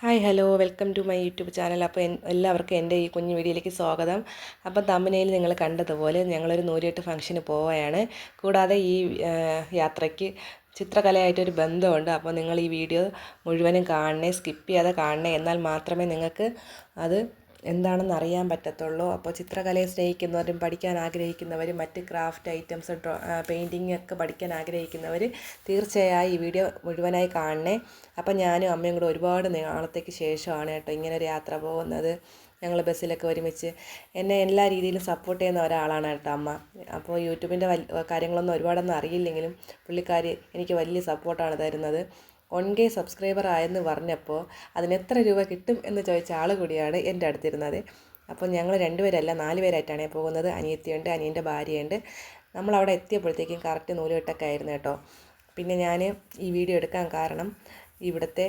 Hi hello welcome to my YouTube channel അപ്പോൾ എല്ലാവർക്കും എന്റെ ഈ കുഞ്ഞു വീഡിയോയിലേക്ക് സ്വാഗതം. അപ്പോൾ തമ്മിനയിൽ നിങ്ങൾ കണ്ടതുപോലെ ഞങ്ങളൊരു നൂരിയെട്ട് ഫംഗ്ഷന് പോവുകയാണ്. കൂടാതെ ഈ യാത്രയ്ക്ക് ചിത്രകലയായിട്ടൊരു ബന്ധമുണ്ട്. അപ്പോൾ നിങ്ങൾ ഈ വീഡിയോ മുഴുവനും കാണണേ സ്കിപ്പ് ചെയ്യാതെ കാണണേ എന്നാൽ മാത്രമേ നിങ്ങൾക്ക് അത് എന്താണെന്ന് അറിയാൻ പറ്റത്തുള്ളൂ. അപ്പോൾ ചിത്രകലയെ സ്നേഹിക്കുന്നവരും പഠിക്കാൻ ആഗ്രഹിക്കുന്നവരും മറ്റ് ക്രാഫ്റ്റ് ഐറ്റംസ് ഡ്രോ പെയിന്റിങ് ഒക്കെ പഠിക്കാൻ ആഗ്രഹിക്കുന്നവർ തീർച്ചയായും ഈ വീഡിയോ മുഴുവനായി കാണണേ. അപ്പോൾ ഞാനും അമ്മയും കൂടെ ഒരുപാട് നാളത്തേക്ക് ശേഷമാണ് കേട്ടോ ഇങ്ങനെ ഒരു യാത്ര പോകുന്നത്. ഞങ്ങൾ ബസ്സിലൊക്കെ ഒരുമിച്ച് എന്നെ എല്ലാ രീതിയിലും സപ്പോർട്ട് ചെയ്യുന്ന ഒരാളാണ് കേട്ടോ അമ്മ. അപ്പോൾ യൂട്യൂബിന്റെ കാര്യങ്ങളൊന്നും ഒരുപാടൊന്നും അറിയില്ലെങ്കിലും പുള്ളിക്കാരി എനിക്ക് വലിയ സപ്പോർട്ടാണ് തരുന്നത്. വൺ കെ സബ്സ്ക്രൈബർ ആയെന്ന് പറഞ്ഞപ്പോൾ അതിന് എത്ര രൂപ കിട്ടും എന്ന് ചോദിച്ച ആൾ കൂടിയാണ് എന്റെ അടുത്തിരുന്നത്. അപ്പോൾ ഞങ്ങൾ രണ്ടുപേരല്ല നാല് പേരായിട്ടാണ് പോകുന്നത്. അനിയത്തിയുണ്ട് അനിയന്റെ ഭാര്യയുണ്ട്. നമ്മളവിടെ എത്തിയപ്പോഴത്തേക്കും കറക്റ്റ് നൂലുകെട്ടൊക്കെ ആയിരുന്നു കേട്ടോ. പിന്നെ ഞാൻ ഈ വീഡിയോ എടുക്കാൻ കാരണം ഇവിടുത്തെ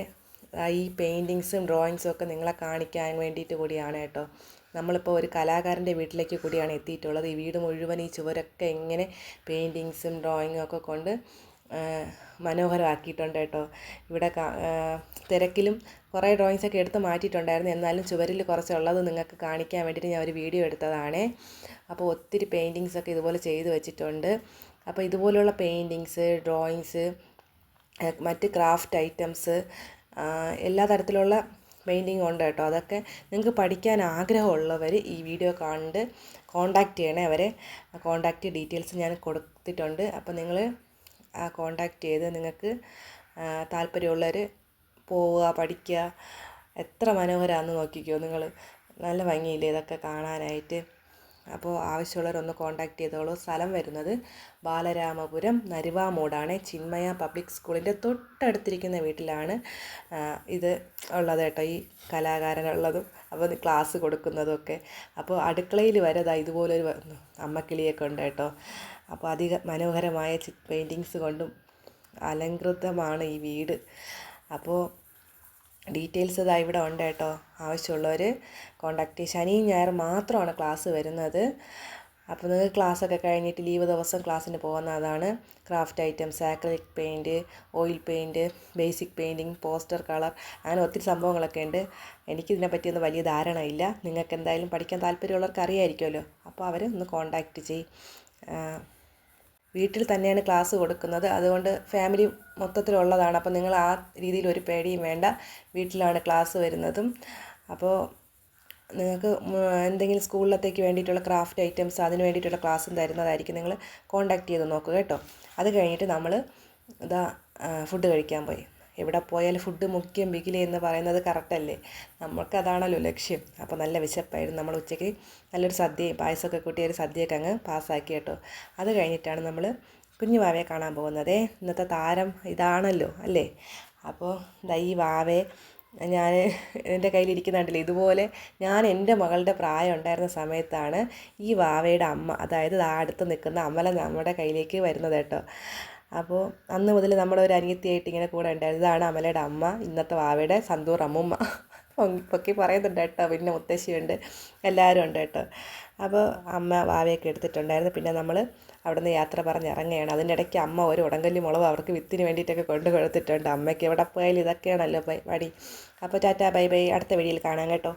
ഈ പെയിന്റിങ്സും ഡ്രോയിങ്സും ഒക്കെ നിങ്ങളെ കാണിക്കാൻ വേണ്ടിയിട്ട് കൂടിയാണ് കേട്ടോ. നമ്മളിപ്പോൾ ഒരു കലാകാരന്റെ വീട്ടിലേക്ക് കൂടിയാണ് എത്തിയിട്ടുള്ളത്. ഈ വീട് മുഴുവൻ ഈ ചുവരൊക്കെ ഇങ്ങനെ പെയിന്റിങ്സും ഡ്രോയിങ്ങും ഒക്കെ കൊണ്ട് മനോഹരമാക്കിയിട്ടുണ്ട് കേട്ടോ. ഇവിടെ തിരക്കിലും കുറേ ഡ്രോയിങ്സ് ഒക്കെ എടുത്ത് മാറ്റിയിട്ടുണ്ടായിരുന്നു. എന്നാലും ചുവരിൽ കുറച്ചുള്ളത് നിങ്ങൾക്ക് കാണിക്കാൻ വേണ്ടിയിട്ട് ഞാൻ ഒരു വീഡിയോ എടുത്തതാണ്. അപ്പോൾ ഒത്തിരി പെയിന്റിങ്സ് ഒക്കെ ഇതുപോലെ ചെയ്ത് വെച്ചിട്ടുണ്ട്. അപ്പോൾ ഇതുപോലുള്ള പെയിന്റിങ്സ് ഡ്രോയിങ്സ് മറ്റ് ക്രാഫ്റ്റ് ഐറ്റംസ് എല്ലാ തരത്തിലുള്ള പെയിന്റിങ് ഉണ്ട് കേട്ടോ. അതൊക്കെ നിങ്ങൾക്ക് പഠിക്കാൻ ആഗ്രഹമുള്ളവർ ഈ വീഡിയോ കണ്ട് കോണ്ടാക്റ്റ് ചെയ്യണേ അവരെ. കോണ്ടാക്റ്റ് ഡീറ്റെയിൽസ് ഞാൻ കൊടുത്തിട്ടുണ്ട്. അപ്പോൾ നിങ്ങൾ കോണ്ടാക്റ്റ് ചെയ്ത് നിങ്ങൾക്ക് താല്പര്യമുള്ളവർ പോവുക പഠിക്കുക എത്ര മനോഹരമാണെന്ന് നോക്കിക്കോ നിങ്ങൾ നല്ല ഭംഗിയില്ലേ ഇതൊക്കെ കാണാനായിട്ട്. അപ്പോൾ ആവശ്യമുള്ളവരൊന്ന് കോൺടാക്റ്റ് ചെയ്തോളൂ. സ്ഥലം വരുന്നത് ബാലരാമപുരം നരുവാമൂടാണ്. ചിന്മയ പബ്ലിക് സ്കൂളിന്റെ തൊട്ടടുത്തിരിക്കുന്ന വീട്ടിലാണ് ഇത് ഉള്ളത് കേട്ടോ. ഈ കലാകാരനുള്ളതും അപ്പോൾ ക്ലാസ് കൊടുക്കുന്നതും ഒക്കെ. അപ്പോൾ അടുക്കളയിൽ വരെ ദാ ഇതുപോലൊരു അമ്മക്കിളിയൊക്കെ ഉണ്ട് കേട്ടോ. അപ്പോൾ അധിക മനോഹരമായ പെയിന്റിങ്സ് കൊണ്ടും അലങ്കൃതമാണ് ഈ വീട്. അപ്പോൾ ഡീറ്റെയിൽസ് ഇതാ ഇവിടെ ഉണ്ട് കേട്ടോ. ആവശ്യമുള്ളവർ കോണ്ടാക്ട് ശനിയും ഞായർ മാത്രമാണ് ക്ലാസ് വരുന്നത്. അപ്പോൾ നിങ്ങൾക്ക് ക്ലാസ്സൊക്കെ കഴിഞ്ഞിട്ട് ലീവ് ദിവസം ക്ലാസ്സിന് പോകുന്നതാണ് craft items acrylic paint oil paint basic painting poster colour അങ്ങനെ ഒത്തിരി സംഭവങ്ങളൊക്കെ ഉണ്ട്. എനിക്കിതിനെ പറ്റിയൊന്നും വലിയ ധാരണ ഇല്ല. നിങ്ങൾക്ക് എന്തായാലും പഠിക്കാൻ താല്പര്യമുള്ളവർക്ക് അറിയായിരിക്കുമല്ലോ. അപ്പോൾ അവരെ ഒന്ന് കോണ്ടാക്ട് ചെയ്യും. വീട്ടിൽ തന്നെയാണ് ക്ലാസ് കൊടുക്കുന്നത്. അതുകൊണ്ട് ഫാമിലി മൊത്തത്തിലുള്ളതാണ്. അപ്പോൾ നിങ്ങൾ ആ രീതിയിൽ ഒരു പേടിയും വേണ്ട. വീട്ടിലാണ് ക്ലാസ് വരുന്നതും. അപ്പോൾ നിങ്ങൾക്ക് എന്തെങ്കിലും സ്കൂളിലത്തേക്ക് വേണ്ടിയിട്ടുള്ള ക്രാഫ്റ്റ് ഐറ്റംസ് അതിന് വേണ്ടിയിട്ടുള്ള ക്ലാസ്സും തരുന്നതായിരിക്കും. നിങ്ങൾ കോണ്ടാക്ട് ചെയ്ത് നോക്കുക കേട്ടോ. അത് കഴിഞ്ഞിട്ട് നമ്മൾ ഇതാ ഫുഡ് കഴിക്കാൻ പോയി. എവിടെ പോയാലും ഫുഡ് മുഖ്യം ബിഗിലി എന്ന് പറയുന്നത് കറക്റ്റല്ലേ നമുക്കതാണല്ലോ ലക്ഷ്യം. അപ്പോൾ നല്ല വിശപ്പായിരുന്നു. നമ്മൾ ഉച്ചയ്ക്ക് നല്ലൊരു സദ്യയും പായസമൊക്കെ കൂട്ടി ഒരു സദ്യയൊക്കെ അങ്ങ് പാസ്സാക്കി കേട്ടോ. അത് കഴിഞ്ഞിട്ടാണ് നമ്മൾ കുഞ്ഞു വാവയെ കാണാൻ പോകുന്നത്. ഇന്നത്തെ താരം ഇതാണല്ലോ അല്ലേ? അപ്പോൾ ദൈ ഈ വാവയെ ഞാൻ എന്റെ കയ്യിലിരിക്കുന്നുണ്ടല്ലോ. ഇതുപോലെ ഞാൻ എന്റെ മകളുടെ പ്രായം ഉണ്ടായിരുന്ന സമയത്താണ് ഈ വാവയുടെ അമ്മ അതായത് അടുത്ത് നിൽക്കുന്ന അമല നമ്മുടെ കയ്യിലേക്ക് വരുന്നത് കേട്ടോ. അപ്പോൾ അന്ന് മുതൽ നമ്മുടെ ഒരു അനിയത്തിയായിട്ട് ഇങ്ങനെ കൂടെ ഉണ്ടായിരുന്നു. ഇതാണ് അമലയുടെ അമ്മ ഇന്നത്തെ വാവയുടെ സന്തൂർ അമ്മുമ്മ. പൊക്കി പറയുന്നുണ്ട് കേട്ടോ പിന്നെ മുത്തശ്ശിയുണ്ട് എല്ലാവരും ഉണ്ട് കേട്ടോ. അപ്പോൾ അമ്മ വാവയൊക്കെ എടുത്തിട്ടുണ്ടായിരുന്നു. പിന്നെ നമ്മൾ അവിടെ നിന്ന് യാത്ര പറഞ്ഞ് ഇറങ്ങുകയാണ്. അതിന്റെ ഇടയ്ക്ക് അമ്മ ഒരു ഉടങ്കല്ലി മുളക് അവർക്ക് വിത്തിന് വേണ്ടിയിട്ടൊക്കെ കൊണ്ട് കൊടുത്തിട്ടുണ്ട്. അമ്മയ്ക്ക് എവിടെ പോയാലും ഇതൊക്കെയാണല്ലോ പടി അപ്പോൾ ടാറ്റാ ബൈ ബൈ. അടുത്ത വീഡിയോയിൽ കാണാം കേട്ടോ.